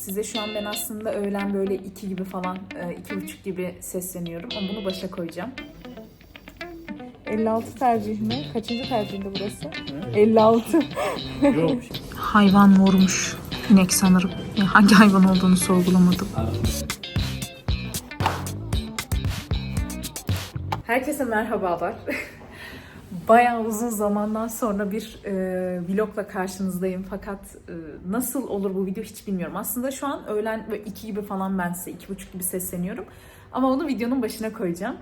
Size şu an ben aslında öğlen böyle iki gibi falan, e, iki buçuk gibi sesleniyorum ama bunu başa koyacağım. 56 tercih mi? Kaçıncı tercihinde burası? 56. Yok. Hayvan mormuş. İnek sanırım. Ya hangi hayvan olduğunu sorgulamadım. Herkese merhabalar. Bayağı uzun zamandan sonra bir e, vlogla karşınızdayım fakat e, nasıl olur bu video hiç bilmiyorum. Aslında şu an öğlen böyle iki gibi falan ben size iki buçuk gibi sesleniyorum. Ama onu videonun başına koyacağım.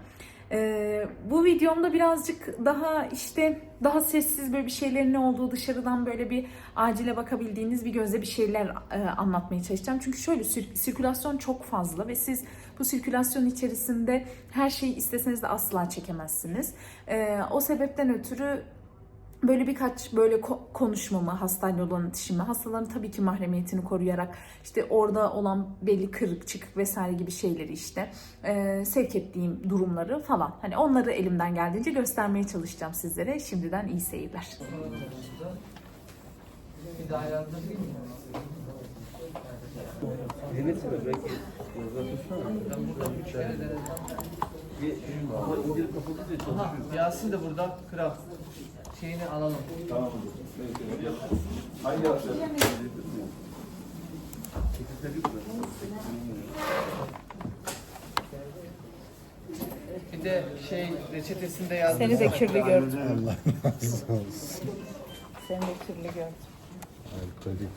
E, bu videomda birazcık daha işte daha sessiz böyle bir şeylerin ne olduğu dışarıdan böyle bir acile bakabildiğiniz bir gözle bir şeyler e, anlatmaya çalışacağım. Çünkü şöyle sir- sirkülasyon çok fazla ve siz bu sirkülasyon içerisinde her şeyi isteseniz de asla çekemezsiniz. E, o sebepten ötürü böyle birkaç böyle ko- konuşmamı, hastayla olan iletişimi, hastaların tabii ki mahremiyetini koruyarak işte orada olan belli kırık çıkık vesaire gibi şeyleri işte e, sevk ettiğim durumları falan. Hani onları elimden geldiğince göstermeye çalışacağım sizlere. Şimdiden iyi seyirler. Bir ama indirip kapatınca Aha, çalışıyor. Yasin de burada kral. Şeyini alalım. Tamam. Hangi hafta? Bir de şey reçetesinde yazdı. Seni de kirli gördüm. Allah razı olsun. Seni de kirli gördüm. Alkolik.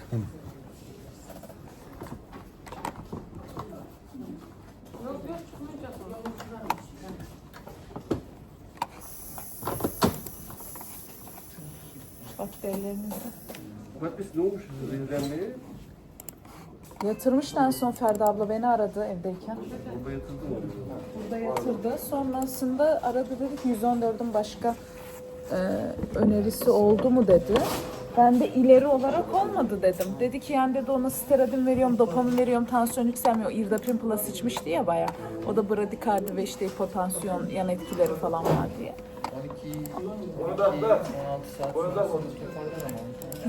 Mukaddes ne olmuş zehirlenmeye? Yatırmıştı en son Ferda abla beni aradı evdeyken. Orada yatırdı mı? Burada yatırdı. Sonrasında aradı dedi ki 114'ün başka e, önerisi oldu mu dedi. Ben de ileri olarak olmadı dedim. Dedi ki yani dedi ona steroidin veriyorum, dopamin veriyorum, tansiyon yükselmiyor. Irdapin plus içmişti ya baya. O da bradikardi ve işte hipotansiyon yan etkileri falan var diye. 12, 12 Onu da atla. 16 saat Onu da sonra.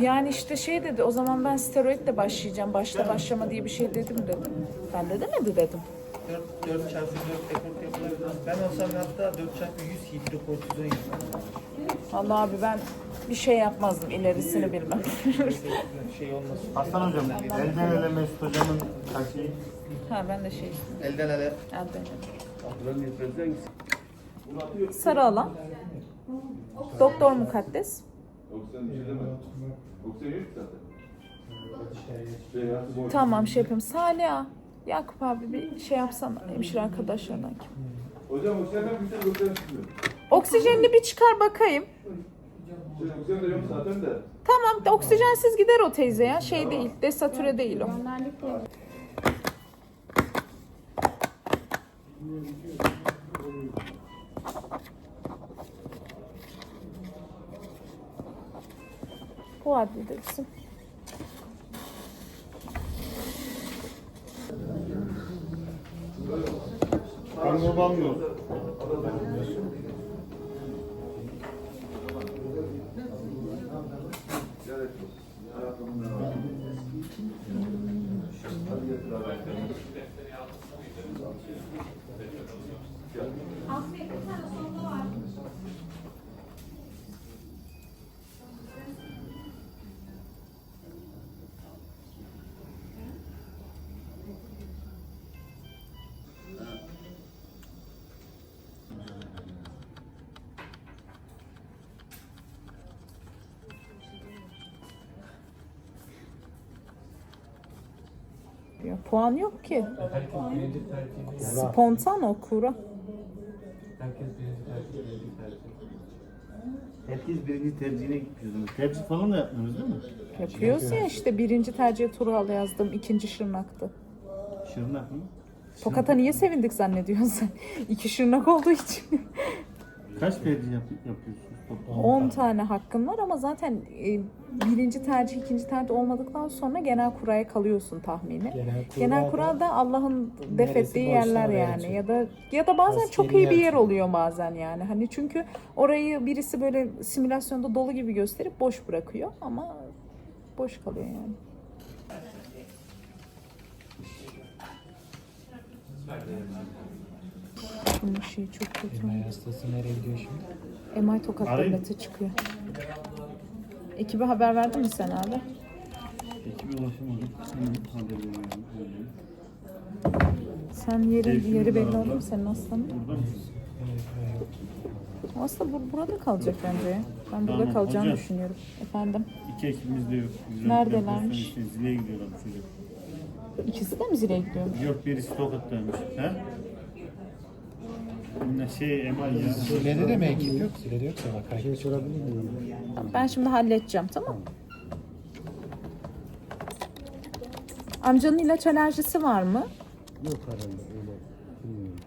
Yani işte şey dedi o zaman ben steroidle başlayacağım. Başla başlama diye bir şey dedim dedim. Ben de demedi dedim. 4, 4 çarpı 4 ekort yapılabilir. Ben olsam hatta 4 çarpı 100 hidrokortizon yaparım. Vallahi abi ben bir şey yapmazdım ilerisini bilmem. şey olmasın. Hasan hocam, elden ele Mesut hocamın taşı. ha ben de şey Elden ele. elde. Buranın yetmez hangisi? Sarı alan. Doktor Mukaddes. 90 bir şey deme. 90 yok zaten. Tamam şey yapayım. Salih Yakup abi bir şey yapsana hemşire arkadaşlarına. Hocam oksijenden bir şey gösterir çıkmıyor. Oksijenli bir çıkar bakayım. Şey, oksijen de yok zaten de. Tamam oksijensiz gider o teyze ya. Şey değil desatüre değil o. Bu adli bizim. Banyo banyo. Ya, puan yok ki. Spontan o kura. Herkes birinci tercihine gitmiyorsunuz. Tercih falan da yapmıyorsunuz değil mi? Yapıyoruz ya işte birinci tercih Tural yazdım. ikinci Şırnak'tı. Şırnak mı? Tokat'a niye sevindik zannediyorsun sen? İki Şırnak olduğu için. Kaç tercih yap yapıyorsunuz? toplam? 10 tane hakkın var ama zaten e, birinci tercih, ikinci tercih olmadıktan sonra genel kuraya kalıyorsun tahmini. Genel, kura da Allah'ın defettiği yerler yani ya da ya da bazen çok iyi bir yer oluyor bazen yani. Hani çünkü orayı birisi böyle simülasyonda dolu gibi gösterip boş bırakıyor ama boş kalıyor yani. Bunun şeyi çok kötü. Elma hastası nereye gidiyor şimdi? Emay Tokat Arayayım. Devleti çıkıyor. Ekibe haber verdin mi sen abi? Ekibe ulaşamadım. Hemen. Sen yeri, yeri belli oldu mu senin hastanın? Burada mısın? Aslında bu, burada kalacak bence. Ben burada Tamam, kalacağını hocam. düşünüyorum. Efendim? İki ekibimiz de yok. Güzel Neredelermiş? Işte, zileye gidiyorlar bu çocuk. İkisi de mi zileye gidiyor? Yok birisi Tokat'taymış. He? Ne şey Emal ya. Zilede de mi ekip yok? Zilede yoksa bak. Şey sorabilir miyim? Tamam, ben şimdi halledeceğim tamam mı? Amcanın ilaç alerjisi var mı? Yok herhalde öyle. Bilmiyorum.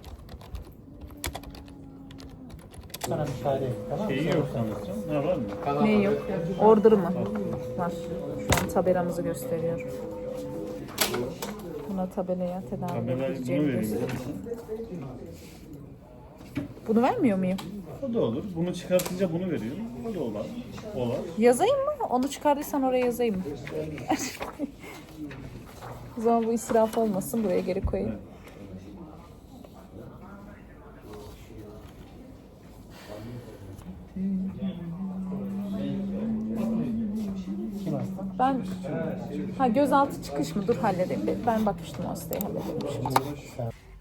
Sana müsaade et tamam mı? Şeyi yok sanırsam. Ne var mı? Ne yok? Order mı? Var. Şu an tabelamızı gösteriyor. Buna tabelaya tedavi Tabelayı bunu vereyim. Bunu vermiyor muyum? O da olur. Bunu çıkartınca bunu veriyorum. O da olur. Olur. Yazayım mı? Onu çıkardıysan oraya yazayım mı? o zaman bu israf olmasın. Buraya geri koyayım. Evet. Ben ha gözaltı çıkış mı? Dur halledeyim. Ben bakmıştım o hastayı halledelim şimdi.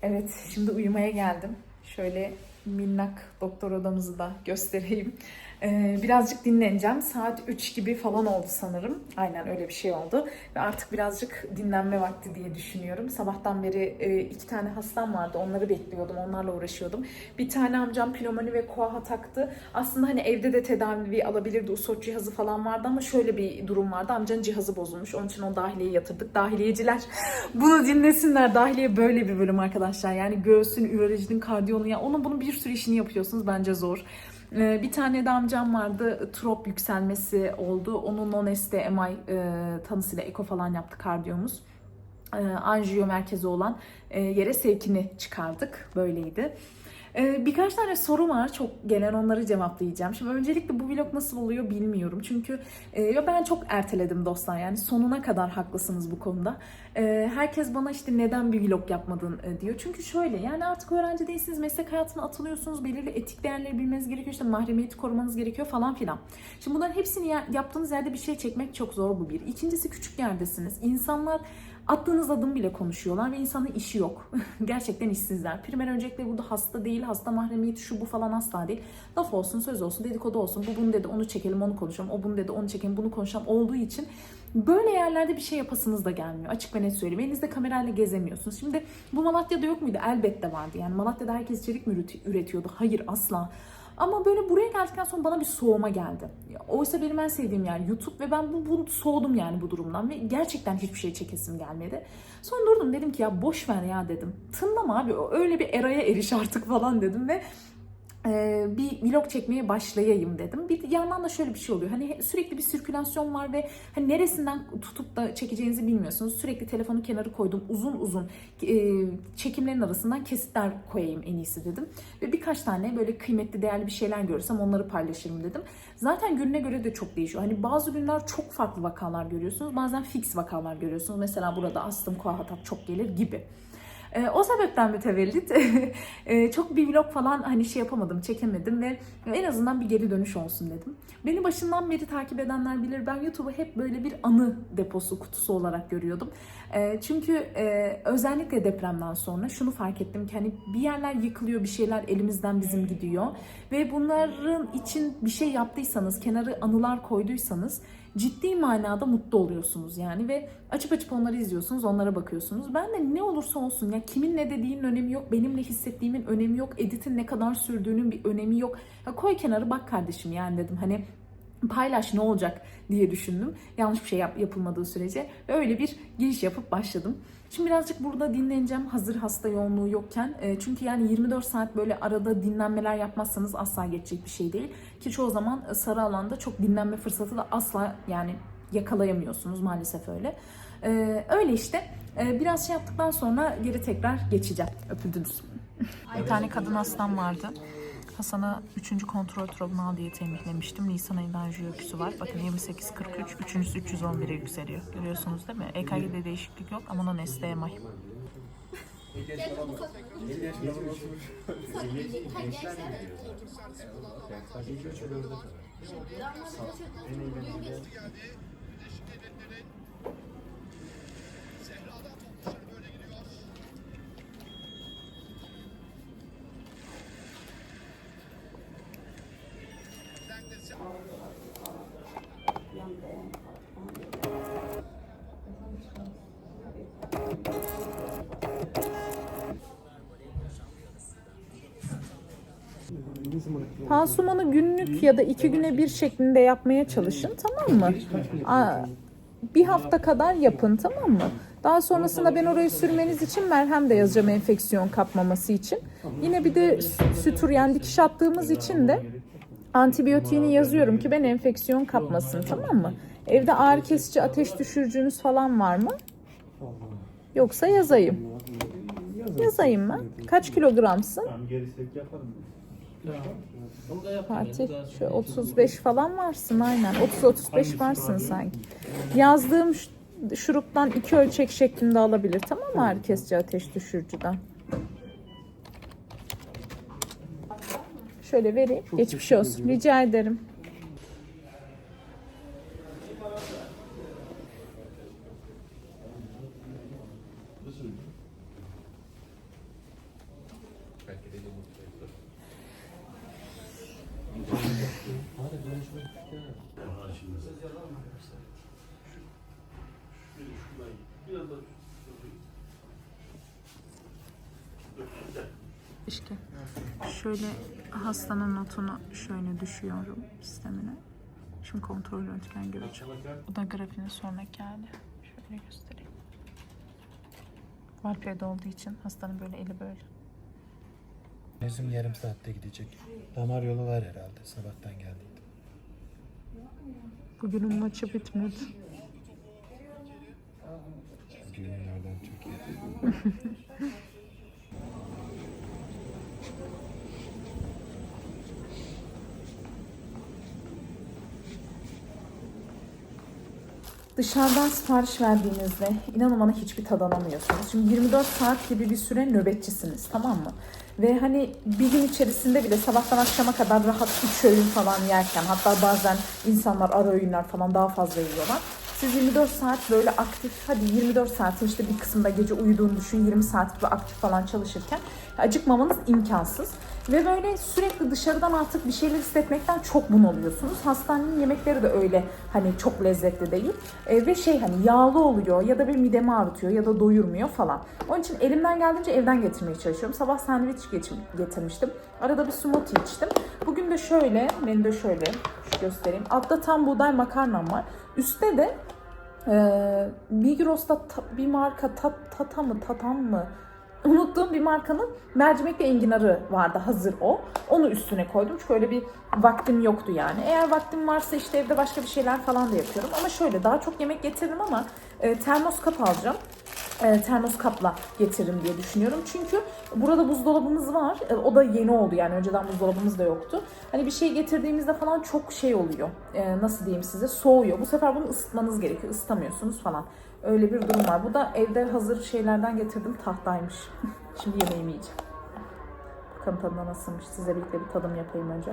Evet, şimdi uyumaya geldim. Şöyle minnak doktor odamızı da göstereyim. Ee, birazcık dinleneceğim. Saat 3 gibi falan oldu sanırım. Aynen öyle bir şey oldu. Ve artık birazcık dinlenme vakti diye düşünüyorum. Sabahtan beri e, iki tane hastam vardı. Onları bekliyordum. Onlarla uğraşıyordum. Bir tane amcam pnömoni ve koaha taktı. Aslında hani evde de tedavi alabilirdi. USOT cihazı falan vardı ama şöyle bir durum vardı. Amcanın cihazı bozulmuş. Onun için onu dahiliyeye yatırdık. Dahiliyeciler bunu dinlesinler. Dahiliye böyle bir bölüm arkadaşlar. Yani göğsün, ürolojinin, kardiyolun ya onun bunun bir sürü işini yapıyorsunuz. Bence zor. Ee, Bir tane de amcam vardı. Trop yükselmesi oldu. Onun non-ST MI e, tanısıyla eko falan yaptı kardiyomuz. E, anjiyo merkezi olan e, yere sevkini çıkardık. Böyleydi. E, birkaç tane soru var. Çok gelen onları cevaplayacağım. Şimdi öncelikle bu vlog nasıl oluyor bilmiyorum. Çünkü e, ben çok erteledim dostlar. Yani sonuna kadar haklısınız bu konuda. E, herkes bana işte neden bir vlog yapmadın e, diyor. Çünkü şöyle yani artık öğrenci değilsiniz. Meslek hayatına atılıyorsunuz. Belirli etik değerleri bilmeniz gerekiyor. İşte mahremiyeti korumanız gerekiyor falan filan. Şimdi bunların hepsini ya- yaptığınız yerde bir şey çekmek çok zor bu bir. İkincisi küçük yerdesiniz. İnsanlar attığınız adım bile konuşuyorlar ve insanın işi yok. Gerçekten işsizler. Primer öncelikle burada hasta değil, hasta mahremiyeti şu bu falan asla değil. Laf olsun, söz olsun, dedikodu olsun. Bu bunu dedi, onu çekelim, onu konuşalım. O bunu dedi, onu çekelim, bunu konuşalım olduğu için böyle yerlerde bir şey yapasınız da gelmiyor. Açık ve net söyleyeyim. Elinizde kamerayla gezemiyorsunuz. Şimdi bu Malatya'da yok muydu? Elbette vardı. Yani Malatya'da herkes içerik mi üreti- üretiyordu? Hayır asla. Ama böyle buraya geldikten sonra bana bir soğuma geldi. Oysa benim en sevdiğim yer YouTube ve ben bu, bu soğudum yani bu durumdan ve gerçekten hiçbir şey çekesim gelmedi. Sonra durdum dedim ki ya boş ver ya dedim. Tınlama abi öyle bir eraya eriş artık falan dedim ve bir vlog çekmeye başlayayım dedim. Bir yandan da şöyle bir şey oluyor. Hani sürekli bir sirkülasyon var ve hani neresinden tutup da çekeceğinizi bilmiyorsunuz. Sürekli telefonu kenarı koydum. Uzun uzun çekimlerin arasından kesitler koyayım en iyisi dedim. Ve birkaç tane böyle kıymetli, değerli bir şeyler görürsem onları paylaşırım dedim. Zaten gününe göre de çok değişiyor. Hani bazı günler çok farklı vakalar görüyorsunuz. Bazen fix vakalar görüyorsunuz. Mesela burada astım, koahatak çok gelir gibi. Ee, o sebepten mütevellit e, çok bir vlog falan hani şey yapamadım, çekemedim ve en azından bir geri dönüş olsun dedim. Beni başından beri takip edenler bilir ben YouTube'u hep böyle bir anı deposu kutusu olarak görüyordum. E, çünkü e, özellikle depremden sonra şunu fark ettim ki hani bir yerler yıkılıyor, bir şeyler elimizden bizim gidiyor ve bunların için bir şey yaptıysanız, kenarı anılar koyduysanız ciddi manada mutlu oluyorsunuz yani ve açıp açıp onları izliyorsunuz, onlara bakıyorsunuz. Ben de ne olursa olsun ya kimin ne dediğinin önemi yok, benim ne hissettiğimin önemi yok, editin ne kadar sürdüğünün bir önemi yok. Ya koy kenarı bak kardeşim yani dedim hani paylaş ne olacak diye düşündüm. Yanlış bir şey yap, yapılmadığı sürece ve öyle bir giriş yapıp başladım. Şimdi birazcık burada dinleneceğim hazır hasta yoğunluğu yokken. E, çünkü yani 24 saat böyle arada dinlenmeler yapmazsanız asla geçecek bir şey değil. Ki çoğu zaman e, sarı alanda çok dinlenme fırsatı da asla yani yakalayamıyorsunuz maalesef öyle. E, öyle işte. E, biraz şey yaptıktan sonra geri tekrar geçeceğim. Öpüldünüz. Bir tane kadın hastam vardı. Hasan'a 3. kontrol trobunu al diye tembihlemiştim. Nisan ayında anjiyo öyküsü var. Bakın 28.43, üçüncüsü 311'e yükseliyor. Görüyorsunuz değil mi? EKG'de değişiklik yok ama non STMI. Pansumanı günlük ya da iki güne bir şeklinde yapmaya çalışın tamam mı? Aa, bir hafta kadar yapın tamam mı? Daha sonrasında ben orayı sürmeniz için merhem de yazacağım enfeksiyon kapmaması için. Yine bir de sütüryen dikiş attığımız için de antibiyotiğini yazıyorum ki ben enfeksiyon kapmasın tamam mı? Evde ağrı kesici ateş düşürücünüz falan var mı? Yoksa yazayım. Yazayım mı? Kaç kilogramsın? Fatih şu 35 falan varsın aynen. 30-35 varsın sanki. Yazdığım şuruptan iki ölçek şeklinde alabilir tamam mı herkesce ateş düşürücüden? Şöyle vereyim. Geçmiş olsun. Rica ederim. Şöyle hastanın notunu şöyle düşüyorum sistemine. Şimdi kontrol röntgen göreceğim. Bu da grafinin sonraki hali. Şöyle göstereyim. Valpya'da olduğu için hastanın böyle eli böyle. Bizim yarım saatte gidecek. Damar yolu var herhalde. Sabahtan geldik. Bugünün maçı bitmedi. Günlerden çok iyi. Dışarıdan sipariş verdiğinizde inanın bana hiçbir tad alamıyorsunuz. Şimdi 24 saat gibi bir süre nöbetçisiniz tamam mı? Ve hani bir gün içerisinde bile sabahtan akşama kadar rahat 3 öğün falan yerken hatta bazen insanlar ara öğünler falan daha fazla yiyorlar. Siz 24 saat böyle aktif, hadi 24 saatin işte bir kısımda gece uyuduğunu düşün, 20 saat gibi aktif falan çalışırken acıkmamanız imkansız. Ve böyle sürekli dışarıdan artık bir şeyler hissetmekten çok bunalıyorsunuz. Hastanenin yemekleri de öyle hani çok lezzetli değil. E, ve şey hani yağlı oluyor ya da bir midemi ağrıtıyor ya da doyurmuyor falan. Onun için elimden geldiğince evden getirmeye çalışıyorum. Sabah sandviç getir- getirmiştim. Arada bir smoothie içtim. Bugün de şöyle, menüde şöyle şu göstereyim. Altta tam buğday makarnam var. Üstte de ee, Migros'ta ta- bir marka tat, tata mı tatan mı unuttuğum bir markanın mercimek ve enginarı vardı hazır o. Onu üstüne koydum çünkü öyle bir vaktim yoktu yani. Eğer vaktim varsa işte evde başka bir şeyler falan da yapıyorum. Ama şöyle daha çok yemek getiririm ama e, termos kap alacağım. E, termos kapla getiririm diye düşünüyorum. Çünkü burada buzdolabımız var. E, o da yeni oldu yani önceden buzdolabımız da yoktu. Hani bir şey getirdiğimizde falan çok şey oluyor. E, nasıl diyeyim size? Soğuyor. Bu sefer bunu ısıtmanız gerekiyor. Isıtamıyorsunuz falan. Öyle bir durum var. Bu da evde hazır şeylerden getirdim. Tahtaymış. Şimdi yemeğimi yiyeceğim. Bakalım tadına nasılmış. Size birlikte bir tadım yapayım önce.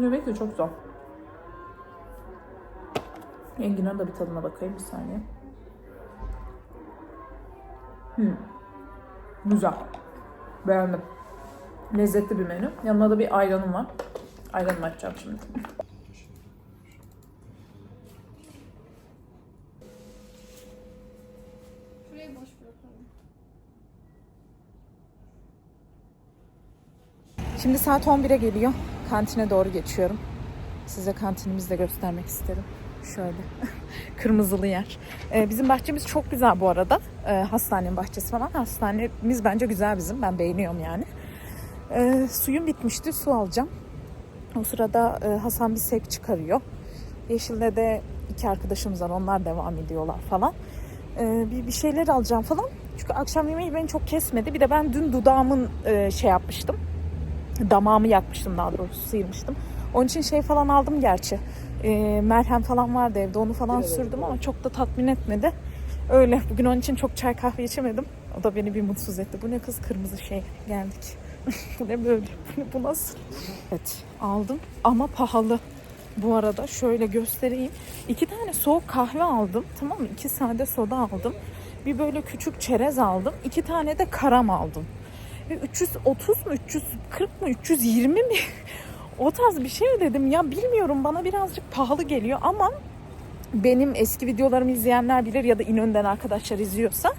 Yemek de çok güzel. Enginar'ın da bir tadına bakayım bir saniye. Hmm. Güzel. Beğendim. Lezzetli bir menü. Yanına da bir ayranım var. Ayranımı açacağım şimdi. Şimdi saat 11'e geliyor. Kantine doğru geçiyorum. Size kantinimizi de göstermek isterim. Şöyle. Kırmızılı yer. Ee, bizim bahçemiz çok güzel bu arada. Ee, hastanenin bahçesi falan. Hastanemiz bence güzel bizim. Ben beğeniyorum yani. Ee, suyum bitmişti. Su alacağım. O sırada e, Hasan bir sevk çıkarıyor. Yeşil'de de iki arkadaşımız var. Onlar devam ediyorlar falan. Ee, bir, bir şeyler alacağım falan. Çünkü akşam yemeği beni çok kesmedi. Bir de ben dün dudağımın e, şey yapmıştım damağımı yakmıştım daha doğrusu sıyırmıştım. Onun için şey falan aldım gerçi. Ee, merhem falan vardı evde onu falan sürdüm ama çok da tatmin etmedi. Öyle. Bugün onun için çok çay kahve içemedim. O da beni bir mutsuz etti. Bu ne kız kırmızı şey geldik. bu ne böyle? Bu, ne- bu nasıl? Evet aldım ama pahalı. Bu arada şöyle göstereyim. İki tane soğuk kahve aldım. Tamam mı? İki sade soda aldım. Bir böyle küçük çerez aldım. İki tane de karam aldım. Ve 330 mu 340 mı 320 mi o tarz bir şey dedim ya bilmiyorum bana birazcık pahalı geliyor ama benim eski videolarımı izleyenler bilir ya da İnönü'den arkadaşlar izliyorsa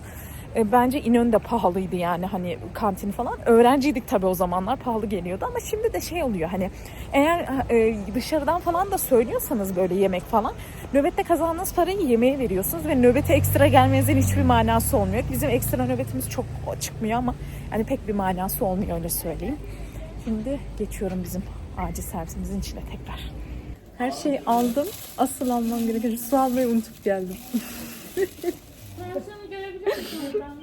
e, bence İnönü de pahalıydı yani hani kantini falan. Öğrenciydik tabii o zamanlar pahalı geliyordu ama şimdi de şey oluyor hani eğer e, dışarıdan falan da söylüyorsanız böyle yemek falan nöbette kazandığınız parayı yemeğe veriyorsunuz ve nöbete ekstra gelmenizin hiçbir manası olmuyor. Bizim ekstra nöbetimiz çok çıkmıyor ama hani pek bir manası olmuyor öyle söyleyeyim. Şimdi geçiyorum bizim acil servisimizin içine tekrar. Her şeyi aldım. Asıl almam gereken su almayı unutup geldim.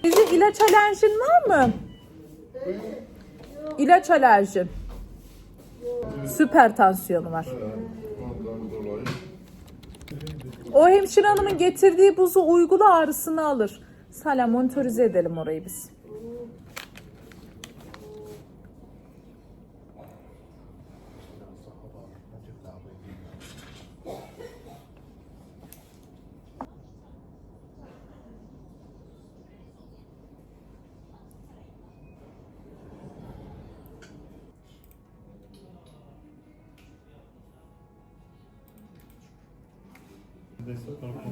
Sizin ilaç alerjin var mı? İlaç alerjin. Süper tansiyonu var. O hemşire hanımın getirdiği buzu uygula ağrısını alır. Hala monitorize edelim orayı biz.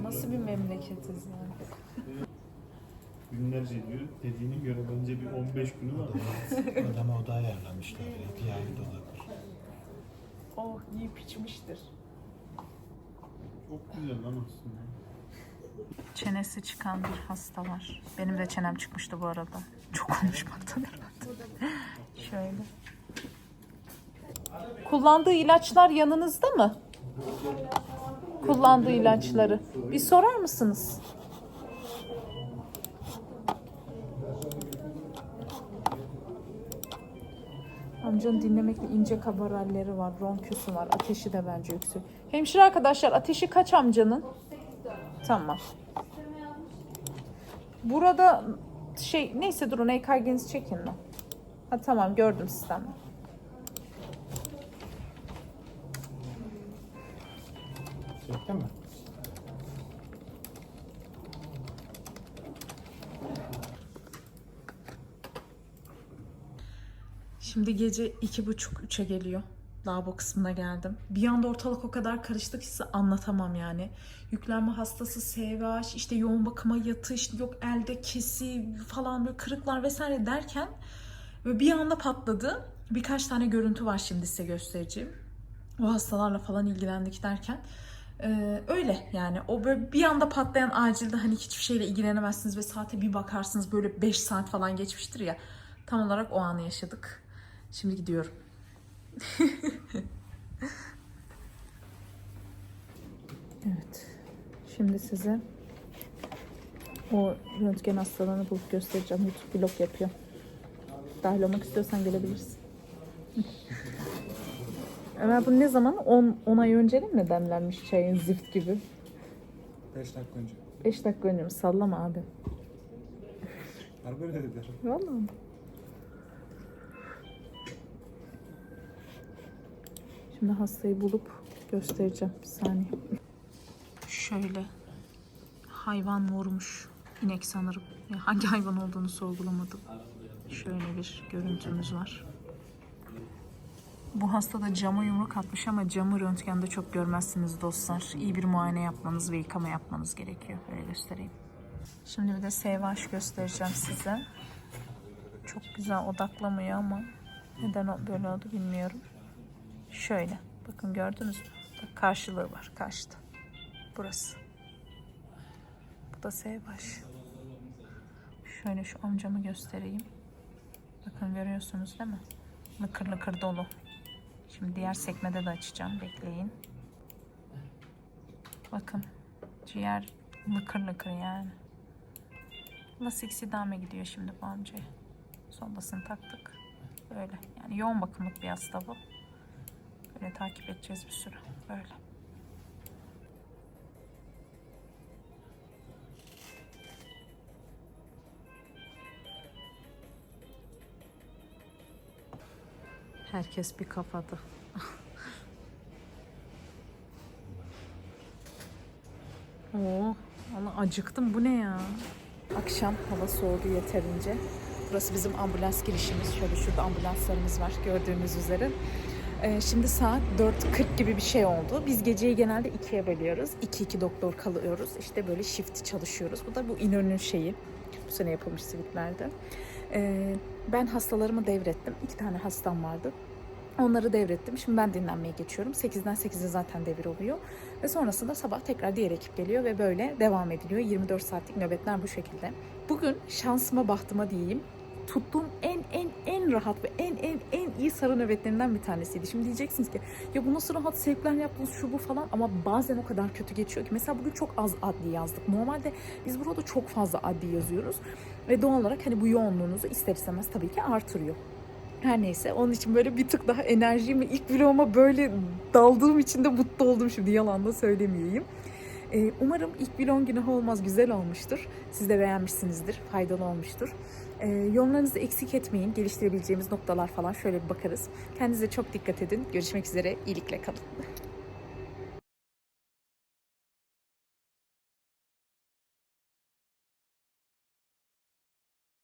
Nasıl bir memleketiz yani? Günlerce diyor. Dediğine göre bence bir 15 günü var. Adama oda ayarlamışlar. Bir ayrı dolapır. Oh yiyip içmiştir. Çok güzel lan aslında. Çenesi çıkan bir hasta var. Benim de çenem çıkmıştı bu arada. Çok konuşmaktan herhalde. Şöyle. Kullandığı ilaçlar yanınızda mı? Kullandığı ilaçları. Bir sorar mısınız? Amcanın dinlemekle ince kabaralleri var, ronküsü var, ateşi de bence yüksek. Hemşire arkadaşlar ateşi kaç amcanın? Tamam. Burada şey neyse durun EKG'nizi çekin mi? Ha tamam gördüm sistemde. Çektin mi? Şimdi gece iki buçuk üçe geliyor. Lavabo kısmına geldim. Bir anda ortalık o kadar karıştı ki size anlatamam yani. Yüklenme hastası, SVH, işte yoğun bakıma yatış, yok elde kesi falan böyle kırıklar vesaire derken ve bir anda patladı. Birkaç tane görüntü var şimdi size göstereceğim. O hastalarla falan ilgilendik derken. Ee, öyle yani o böyle bir anda patlayan acilde hani hiçbir şeyle ilgilenemezsiniz ve saate bir bakarsınız böyle 5 saat falan geçmiştir ya. Tam olarak o anı yaşadık. Şimdi gidiyorum. evet. Şimdi size o röntgen hastalığını bulup göstereceğim. YouTube vlog yapıyor. Dahil olmak istiyorsan gelebilirsin. Ömer bu ne zaman? 10, 10 ay önce mi demlenmiş çayın zift gibi? 5 dakika önce. 5 dakika önce mi? Sallama abi. Harbi öyle dediler. Vallahi. Şimdi hastayı bulup göstereceğim. Bir saniye. Şöyle. Hayvan vurmuş. İnek sanırım. Ya hangi hayvan olduğunu sorgulamadım. Şöyle bir görüntümüz var. Bu hasta da cama yumruk atmış ama camı röntgende çok görmezsiniz dostlar. İyi bir muayene yapmanız ve yıkama yapmanız gerekiyor. Böyle göstereyim. Şimdi bir de SVH göstereceğim size. Çok güzel odaklamıyor ama neden böyle oldu bilmiyorum. Şöyle. Bakın gördünüz mü? Bak karşılığı var karşıda. Burası. Bu da SVH. Şöyle şu amcamı göstereyim. Bakın görüyorsunuz değil mi? Lıkır lıkır dolu. Şimdi diğer sekmede de açacağım. Bekleyin. Bakın. Ciğer lıkır lıkır yani. Lasix idame gidiyor şimdi bu amcaya. Sondasını taktık. Böyle. Yani yoğun bakımlık bir hasta bu. Böyle takip edeceğiz bir süre. Böyle. Herkes bir kafada. Oo, ana acıktım. Bu ne ya? Akşam hava soğudu yeterince. Burası bizim ambulans girişimiz. Şöyle şurada ambulanslarımız var gördüğünüz üzere. Ee, şimdi saat 4.40 gibi bir şey oldu. Biz geceyi genelde ikiye bölüyoruz. 2-2 doktor kalıyoruz. İşte böyle shift çalışıyoruz. Bu da bu İnönü'nün şeyi. Bu sene yapılmış sivitlerde. Ee, ben hastalarımı devrettim. İki tane hastam vardı. Onları devrettim. Şimdi ben dinlenmeye geçiyorum. 8'den 8'e zaten devir oluyor. Ve sonrasında sabah tekrar diğer ekip geliyor ve böyle devam ediliyor. 24 saatlik nöbetler bu şekilde. Bugün şansıma bahtıma diyeyim. Tuttuğum en en en rahat ve en en en iyi sarı nöbetlerinden bir tanesiydi. Şimdi diyeceksiniz ki ya bu nasıl rahat sevkler yaptınız şu bu falan ama bazen o kadar kötü geçiyor ki. Mesela bugün çok az adli yazdık. Normalde biz burada çok fazla adli yazıyoruz. Ve doğal olarak hani bu yoğunluğunuzu ister istemez tabii ki artırıyor. Her neyse onun için böyle bir tık daha enerjimi ilk vloguma böyle daldığım için de mutlu oldum şimdi yalan da söylemeyeyim. Ee, umarım ilk vlog günahı olmaz güzel olmuştur. Siz de beğenmişsinizdir, faydalı olmuştur. Ee, yorumlarınızı eksik etmeyin. Geliştirebileceğimiz noktalar falan şöyle bir bakarız. Kendinize çok dikkat edin. Görüşmek üzere. İyilikle kalın.